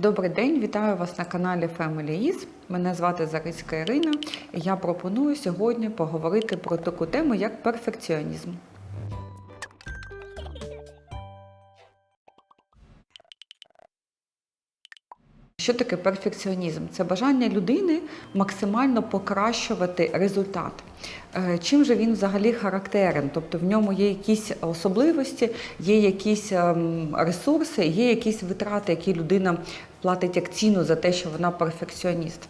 Добрий день, вітаю вас на каналі Family Is. Мене звати Зарицька Ірина, і я пропоную сьогодні поговорити про таку тему, як перфекціонізм. Що таке перфекціонізм? Це бажання людини максимально покращувати результат. Е, Чим же він взагалі характерен? Тобто в ньому є якісь особливості, є якісь ем, ресурси, є якісь витрати, які людина платить як ціну за те, що вона перфекціоніст.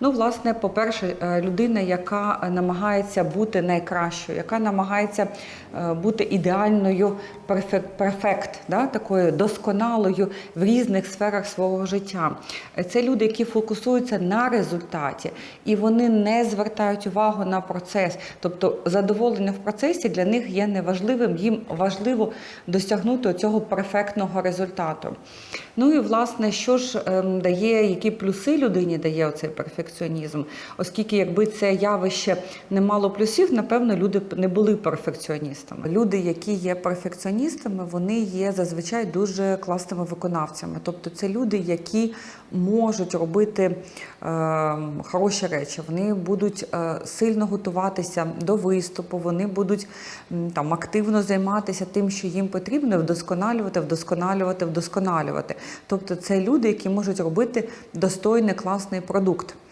Ну, власне, по-перше, е, людина, яка намагається бути найкращою, яка намагається е, бути ідеальною, перфект, перфект да, такою досконалою в різних сферах свого життя. Е, Це люди, які фокусуються на результаті, і вони не звертають увагу на процес. Тобто задоволення в процесі для них є неважливим, їм важливо досягнути цього перфектного результату. Ну і власне, що ж ем, дає, які плюси людині дає оцей перфекціонізм, оскільки якби це явище не мало плюсів, напевно, люди б не були перфекціоністами. Люди, які є перфекціоністами, вони є зазвичай дуже класними виконавцями. Тобто, це люди, які можуть робити е, хороші речі, вони будуть е, сильно готуватися до виступу, вони будуть там активно займатися тим, що їм потрібно, вдосконалювати, вдосконалювати, вдосконалювати. Тобто, це люди, які можуть робити достойний класний продукт.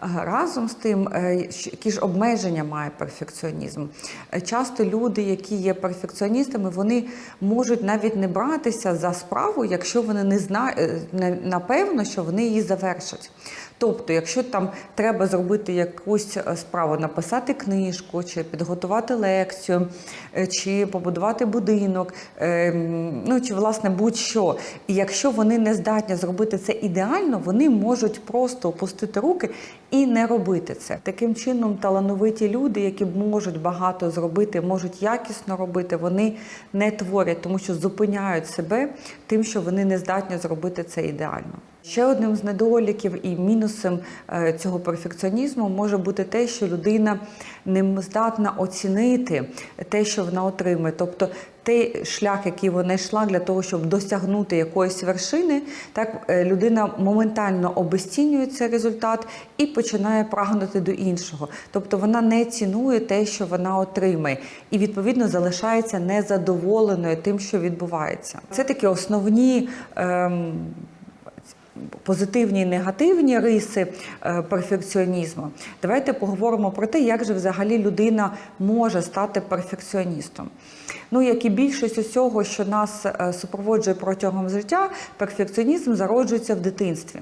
Разом з тим, е, які ж обмеження має перфекціонізм. Е, Часто люди, які є перфекціоністами, вони можуть навіть не братися за справу, якщо вони не знають напевно, що вони її завершать. Тобто, якщо там треба зробити якусь е, справу, написати книжку, чи підготувати лекцію, е, чи побудувати будинок, е, ну чи власне будь-що. І якщо вони не здатні зробити це ідеально, вони можуть просто опустити руки і не робити це. Таким чином, талановиті люди, які можуть багато зробити, можуть якісно робити, вони не творять, тому що зупиняють себе тим, що вони не здатні зробити це ідеально. Ще одним з недоліків і мінусом е, цього перфекціонізму може бути те, що людина не здатна оцінити те, що вона отримує. Тобто той шлях, який вона йшла для того, щоб досягнути якоїсь вершини, так е, людина моментально обесцінює цей результат і починає прагнути до іншого. Тобто вона не цінує те, що вона отримає, і відповідно залишається незадоволеною тим, що відбувається. Це такі основні. Ем, позитивні і негативні риси е, перфекціонізму. Давайте поговоримо про те, як же взагалі людина може стати перфекціоністом. Ну, як і більшість усього, що нас е, супроводжує протягом життя, перфекціонізм зароджується в дитинстві.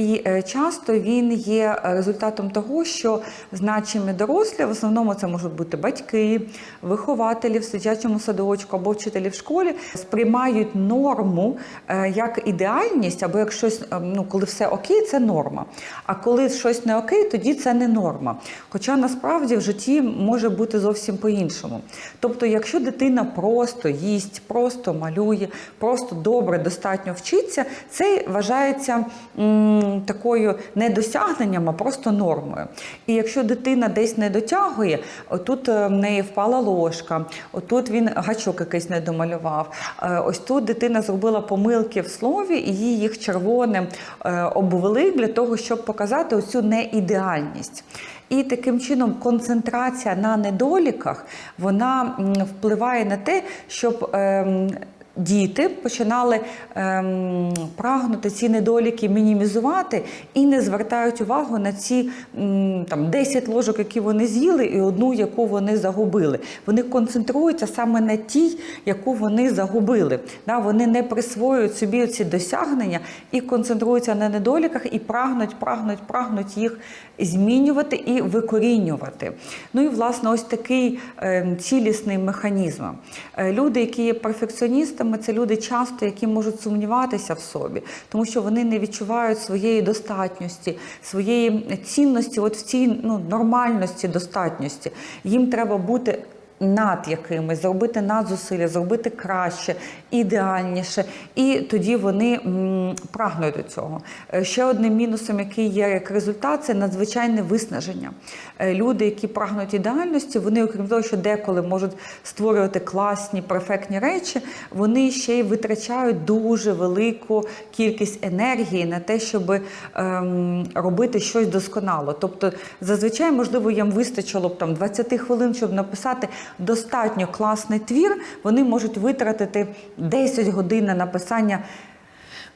І е, часто він є результатом того, що значимі дорослі, в основному це можуть бути батьки, вихователі в дитячому садочку або вчителі в школі, сприймають норму е, як ідеальність, або як щось, е, ну коли все окей, це норма. А коли щось не окей, тоді це не норма. Хоча насправді в житті може бути зовсім по-іншому. Тобто, якщо дитина просто їсть, просто малює, просто добре, достатньо вчиться, це вважається такою не досягненням, а просто нормою. І якщо дитина десь не дотягує, отут е, в неї впала ложка, отут він гачок якийсь не домалював. е, Ось тут дитина зробила помилки в слові, і її їх червоним е, обвели для того, щоб показати оцю неідеальність. І таким чином концентрація на недоліках вона впливає на те, щоб ем, діти починали ем, прагнути ці недоліки мінімізувати і не звертають увагу на ці м, там 10 ложок, які вони з'їли, і одну, яку вони загубили. Вони концентруються саме на тій, яку вони загубили. Да, вони не присвоюють собі ці досягнення і концентруються на недоліках і прагнуть, прагнуть, прагнуть їх змінювати і викорінювати. Ну і власне ось такий е, цілісний механізм. Е, люди, які є перфекціоністами, це люди часто, які можуть сумніватися в собі, тому що вони не відчувають своєї достатньості, своєї цінності, от в цій ну, нормальності, достатньості. Їм треба бути над якимись, зробити надзусилля, зробити краще, ідеальніше, і тоді вони м, прагнуть до цього. Е, Ще одним мінусом, який є як результат, це надзвичайне виснаження. Е, Люди, які прагнуть ідеальності, вони, окрім того, що деколи можуть створювати класні, перфектні речі, вони ще й витрачають дуже велику кількість енергії на те, щоб ем, робити щось досконало. Тобто, зазвичай, можливо, їм вистачило б там 20 хвилин, щоб написати достатньо класний твір. Вони можуть витратити 10 годин на написання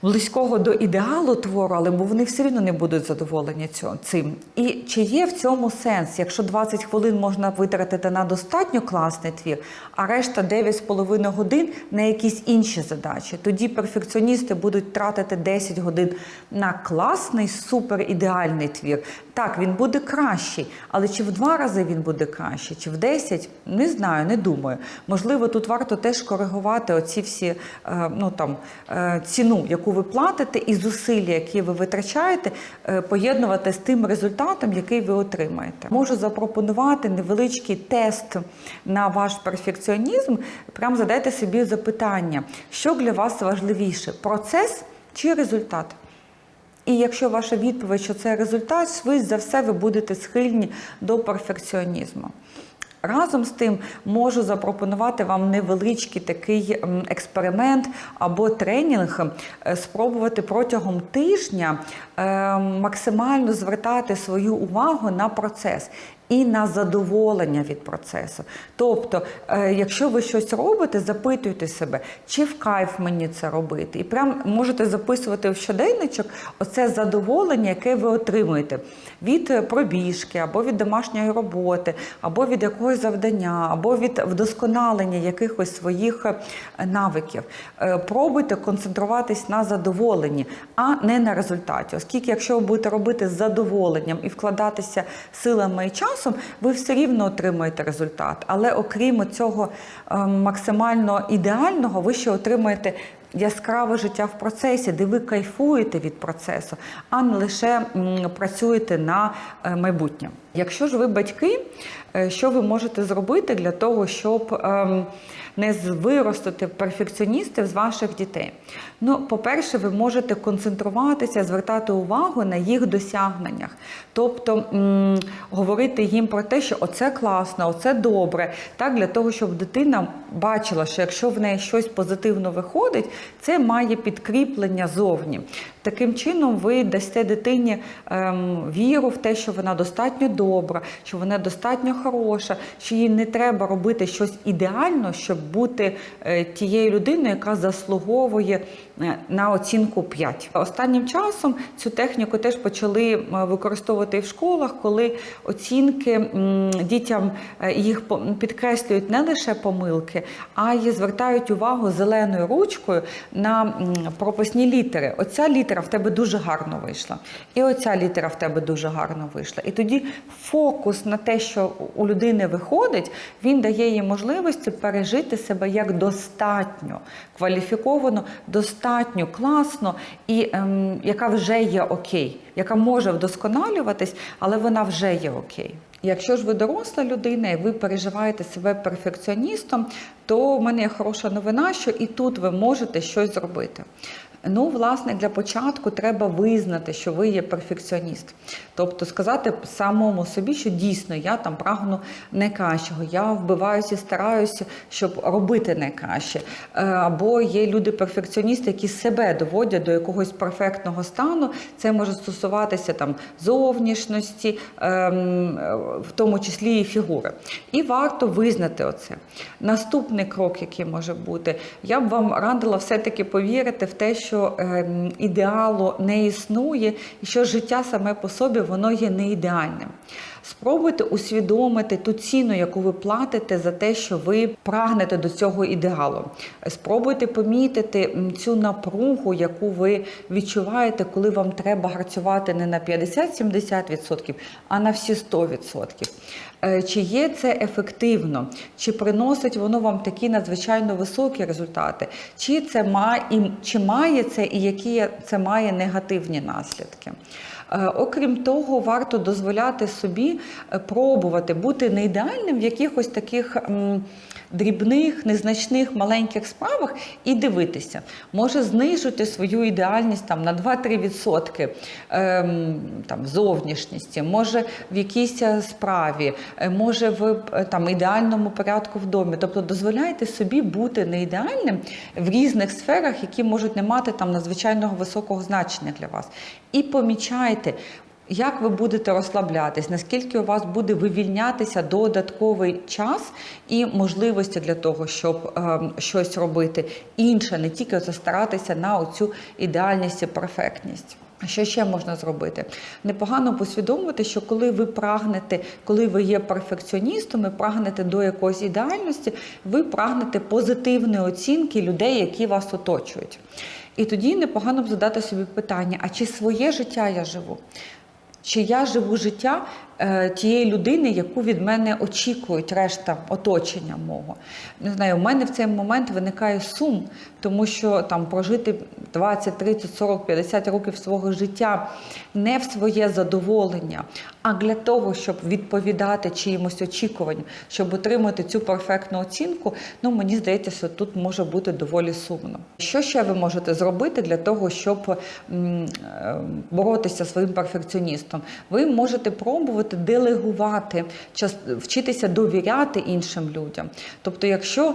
близького до ідеалу твору, але бо вони все одно не будуть задоволені цим. І чи є в цьому сенс, якщо 20 хвилин можна витратити на достатньо класний твір, а решта 9,5 годин на якісь інші задачі? Тоді перфекціоністи будуть тратити 10 годин на класний, суперідеальний твір. Так, він буде кращий, але чи в два рази він буде кращий, чи в 10? Не знаю, не думаю. Можливо, тут варто теж коригувати оці всі е, ну, там, е, ціну, яку ви платите, і зусилля, які ви витрачаєте, е, поєднувати з тим результатом, який ви отримаєте. Можу запропонувати невеличкий тест на ваш перфекціонізм. Прям задайте собі запитання, що для вас важливіше: процес чи результат? І якщо ваша відповідь, що це результат, швидше за все ви будете схильні до перфекціонізму. Разом з тим можу запропонувати вам невеличкий такий експеримент або тренінг, е, спробувати протягом тижня е, максимально звертати свою увагу на процес. І на задоволення від процесу. Тобто, е, якщо ви щось робите, запитуйте себе, чи в кайф мені це робити. І прям можете записувати в щоденничок оце задоволення, яке ви отримуєте від е, пробіжки, або від домашньої роботи, або від якогось завдання, або від вдосконалення якихось своїх е, навиків. Пробуйте концентруватись на задоволенні, а не на результаті. Оскільки, якщо ви будете робити з задоволенням і вкладатися силами і часом, ви все рівно отримаєте результат. Але окрім цього е, максимально ідеального, ви ще отримаєте яскраве життя в процесі, де ви кайфуєте від процесу, а не лише працюєте на е, майбутнє. Якщо ж ви батьки, е, що ви можете зробити для того, щоб ем, не виростити перфекціоністів з ваших дітей? Ну, по-перше, ви можете концентруватися, звертати увагу на їх досягненнях, тобто м, говорити їм про те, що оце класно, оце добре, так для того, щоб дитина бачила, що якщо в неї щось позитивно виходить, це має підкріплення зовні. Таким чином, ви дасте дитині ем, віру в те, що вона достатньо добра, що вона достатньо хороша, що їй не треба робити щось ідеально, щоб бути е, тією людиною, яка заслуговує на оцінку 5. Останнім часом цю техніку теж почали е, використовувати в школах, коли оцінки дітям е, їх підкреслюють не лише помилки, а й звертають увагу зеленою ручкою на прописні літери. Оця літера в тебе дуже гарно вийшла, і оця літера в тебе дуже гарно вийшла. І тоді фокус на те, що у людини виходить, він дає їй можливості пережити себе як достатньо кваліфіковано, достатньо класно, і ем, яка вже є окей, яка може вдосконалюватись, але вона вже є окей. Якщо ж ви доросла людина і ви переживаєте себе перфекціоністом, то в мене є хороша новина, що і тут ви можете щось зробити. Ну, власне, для початку треба визнати, що ви є перфекціоніст. Тобто сказати самому собі, що дійсно я там прагну найкращого, я вбиваюся і стараюся, щоб робити найкраще. Е, Або є люди-перфекціоністи, які себе доводять до якогось перфектного стану. Це може стосуватися там зовнішності, ем, в тому числі і фігури. І варто визнати оце. Наступний крок, який може бути, я б вам радила все-таки повірити в те, що ем, ідеалу не існує, і що життя саме по собі воно є не ідеальним. Спробуйте усвідомити ту ціну, яку ви платите за те, що ви прагнете до цього ідеалу. Спробуйте помітити цю напругу, яку ви відчуваєте, коли вам треба гарцювати не на 50-70%, а на всі 100%. Е, Чи є це ефективно, чи приносить воно вам такі надзвичайно високі результати, чи це має, чи має це і які це має негативні наслідки. Е, Окрім того, варто дозволяти собі е, пробувати бути не ідеальним в якихось таких. Дрібних, незначних, маленьких справах і дивитися. Може знижити свою ідеальність там, на 2-3% ем, там, зовнішністі, може в якійсь е, справі, може в там, ідеальному порядку в домі. Тобто дозволяйте собі бути не ідеальним в різних сферах, які можуть не мати там надзвичайного високого значення для вас. І помічайте. Як ви будете розслаблятись, наскільки у вас буде вивільнятися додатковий час і можливості для того, щоб е, щось робити інше, не тільки застаратися на оцю ідеальність і перфектність. Що ще можна зробити? Непогано посвідомити, що коли ви прагнете, коли ви є перфекціоністом і прагнете до якоїсь ідеальності, ви прагнете позитивної оцінки людей, які вас оточують. І тоді непогано б задати собі питання: а чи своє життя я живу? Чи я живу життя тієї людини, яку від мене очікують решта оточення мого? Не знаю, у мене в цей момент виникає сум, тому що там прожити 20, 30, 40, 50 років свого життя не в своє задоволення, а для того, щоб відповідати чиїмось очікуванням, щоб отримати цю перфектну оцінку, ну мені здається, що тут може бути доволі сумно. Що ще ви можете зробити для того, щоб е, боротися зі своїм перфекціоністом? Ви можете пробувати делегувати, час- вчитися довіряти іншим людям. Тобто, якщо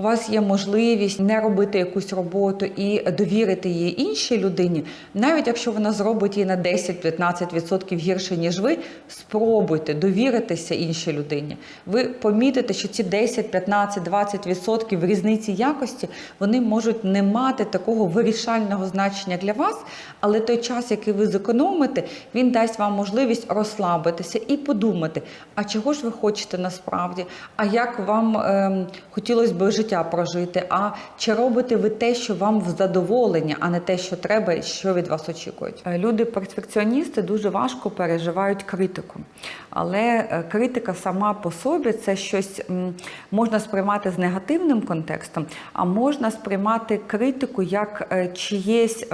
у вас є можливість не робити якусь роботу і довірити її іншій людині, навіть якщо вона зробить її на 10-15% гірше, ніж ви, спробуйте довіритися іншій людині. Ви помітите, що ці 10, 15, 20% різниці якості вони можуть не мати такого вирішального значення для вас, але той час, який ви зекономите, він дасть вам можливість розслабитися і подумати, а чого ж ви хочете насправді, а як вам ем, хотілося б життя прожити, а чи робите ви те, що вам в задоволення, а не те, що треба, що від вас очікують. Е, Люди перфекціоністи дуже важко переживають критику, але е, критика сама по собі це щось можна сприймати з негативним контекстом, а можна сприймати критику як е, чиєсь.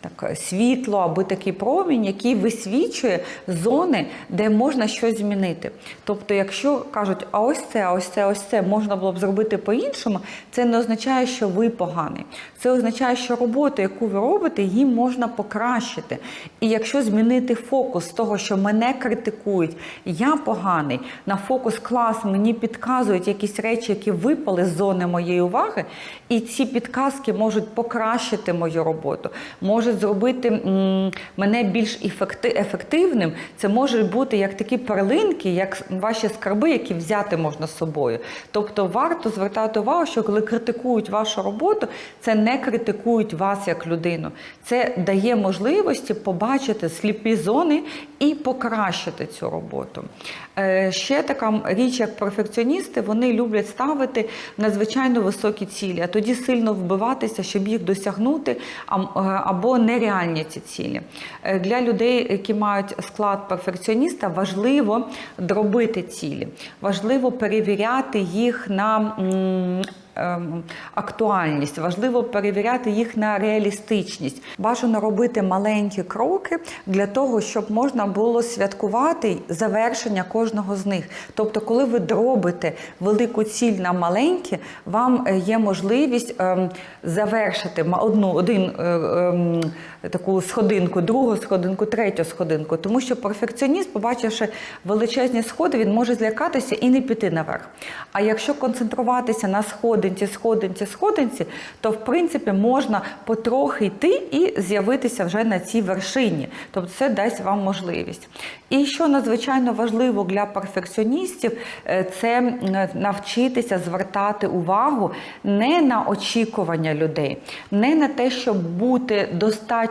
Так, світло або такий промінь, який висвічує зони, де можна щось змінити. Тобто, якщо кажуть, а ось це, а ось це, ось це можна було б зробити по-іншому, це не означає, що ви поганий. Це означає, що роботу, яку ви робите, її можна покращити. І якщо змінити фокус того, що мене критикують, я поганий, на фокус клас мені підказують якісь речі, які випали з зони моєї уваги, і ці підказки можуть покращити мою роботу, можуть зробити мене більш ефективним. Це можуть бути як такі перлинки, як ваші скарби, які взяти можна з собою. Тобто варто звертати увагу, що коли критикують вашу роботу, це не критикують вас як людину. Це дає можливості побачити сліпі зони і покращити цю роботу. Е, Ще така річ, як перфекціоністи, вони люблять ставити надзвичайно високі цілі, а тоді сильно вбиватися, щоб їх досягнути, е, або нереальні ці цілі. Е, Для людей, які мають склад перфекціоніста, важливо дробити цілі, важливо перевіряти їх на. Ем, Актуальність, важливо перевіряти їх на реалістичність. Бажано робити маленькі кроки для того, щоб можна було святкувати завершення кожного з них. Тобто, коли ви дробите велику ціль на маленькі, вам е, є можливість ем, завершити один е, ем, таку сходинку, другу сходинку, третю сходинку. Тому що перфекціоніст, побачивши величезні сходи, він може злякатися і не піти наверх. А якщо концентруватися на сходинці, сходинці, сходинці, то в принципі можна потрохи йти і з'явитися вже на цій вершині. Тобто це дасть вам можливість. І що надзвичайно важливо для перфекціоністів, е, це навчитися звертати увагу не на очікування людей, не на те, щоб бути достатньо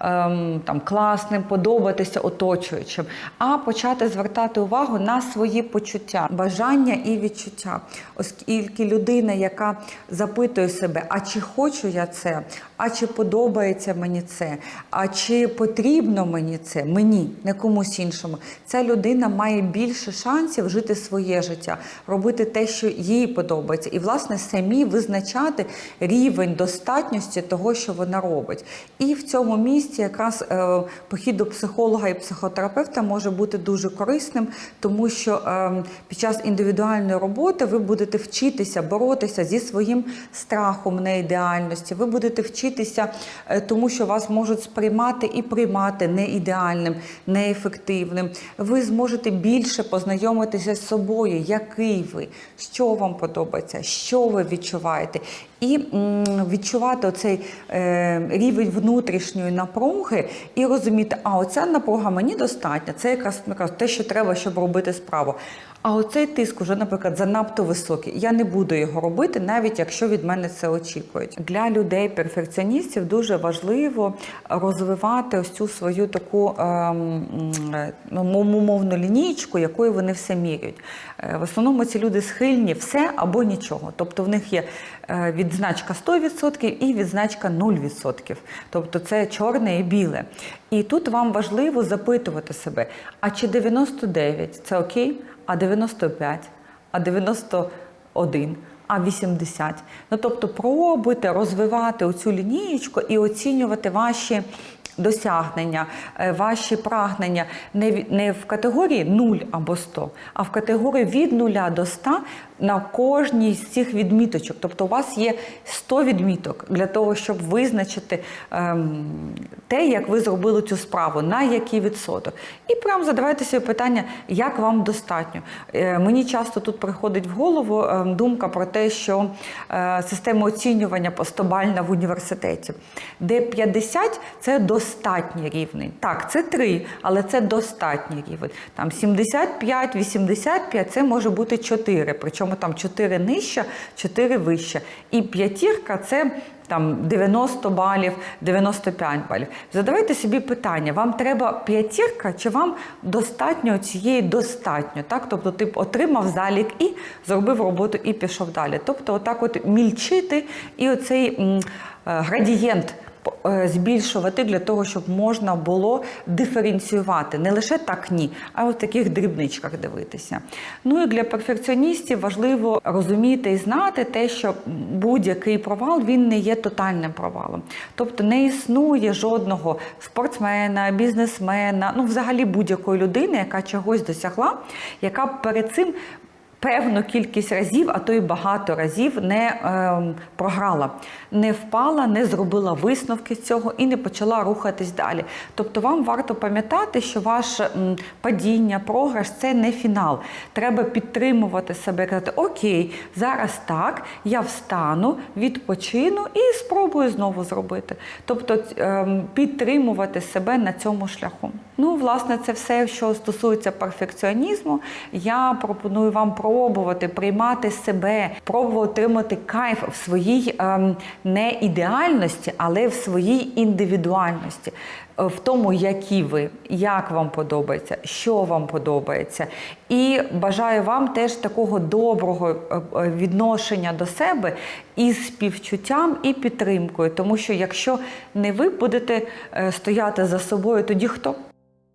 ем, там класним, подобатися оточуючим, а почати звертати увагу на свої почуття, бажання і відчуття. Оскільки людина, яка запитує себе, а чи хочу я це, а чи подобається мені це, а чи потрібно мені це, мені, не комусь іншому, ця людина має більше шансів жити своє життя, робити те, що їй подобається, і власне самі визначати рівень достатньості того, що вона робить. І в цьому місці якраз е, похід до психолога і психотерапевта може бути дуже корисним, тому що е, під час індивідуальної роботи ви будете вчитися боротися зі своїм страхом неідеальності. Ви будете вчитися, е, тому що вас можуть сприймати і приймати неідеальним, неефективним. Ви зможете більше познайомитися з собою, який ви, що вам подобається, що ви відчуваєте. І відчувати оцей е, рівень внутрішньої напруги і розуміти, а оця напруга мені достатня, це якраз, якраз те, що треба, щоб робити справу. А оцей тиск уже, наприклад, занадто високий. Я не буду його робити, навіть якщо від мене це очікують. Для людей перфекціоністів дуже важливо розвивати ось цю свою таку ем, мовну лінійку, якою вони все міряють. Е, В основному ці люди схильні все або нічого. Тобто в них є відзначка 100% і відзначка 0%. Тобто це чорне і біле. І тут вам важливо запитувати себе: а чи 99 це окей? А 95, а 91, а 80. Ну тобто пробуйте розвивати оцю лінієчку і оцінювати ваші досягнення, е, ваші прагнення не в категорії 0 або 100, а в категорії від 0 до 100 на кожній з цих відміточок. Тобто у вас є 100 відміток для того, щоб визначити ем, те, як ви зробили цю справу, на який відсоток. І прям задавайте собі питання, як вам достатньо. Е, мені часто тут приходить в голову ем, думка про те, що е, система оцінювання постобальна в університеті, де 50 це достатній рівень. Так, це 3, але це достатній рівень. Там 75, 85 це може бути 4, причому там 4 нижче, 4 вище. І п'ятірка це там 90 балів, 95 балів. Задавайте собі питання: вам треба п'ятірка, чи вам достатньо цієї достатньо? Так, тобто ти отримав залік і зробив роботу і пішов далі. Тобто, отак, от мільчити і оцей е, градієнт збільшувати для того, щоб можна було диференціювати не лише так ні, а в таких дрібничках дивитися. Ну і для перфекціоністів важливо розуміти і знати те, що будь-який провал він не є тотальним провалом. Тобто не існує жодного спортсмена, бізнесмена, ну взагалі будь-якої людини, яка чогось досягла, яка перед цим певну кількість разів, а то й багато разів не ем, програла, не впала, не зробила висновки з цього і не почала рухатись далі. Тобто вам варто пам'ятати, що ваше падіння, програш це не фінал. Треба підтримувати себе, казати, окей, зараз так, я встану, відпочину і спробую знову зробити. Тобто ем, підтримувати себе на цьому шляху. Ну, власне, це все, що стосується перфекціонізму. Я пропоную вам пробувати приймати себе, пробувати отримати кайф в своїй ем, не ідеальності, але в своїй індивідуальності, е, в тому, які ви, як вам подобається, що вам подобається. І бажаю вам теж такого доброго е, е, відношення до себе із співчуттям і підтримкою. Тому що якщо не ви будете стояти за собою, тоді хто?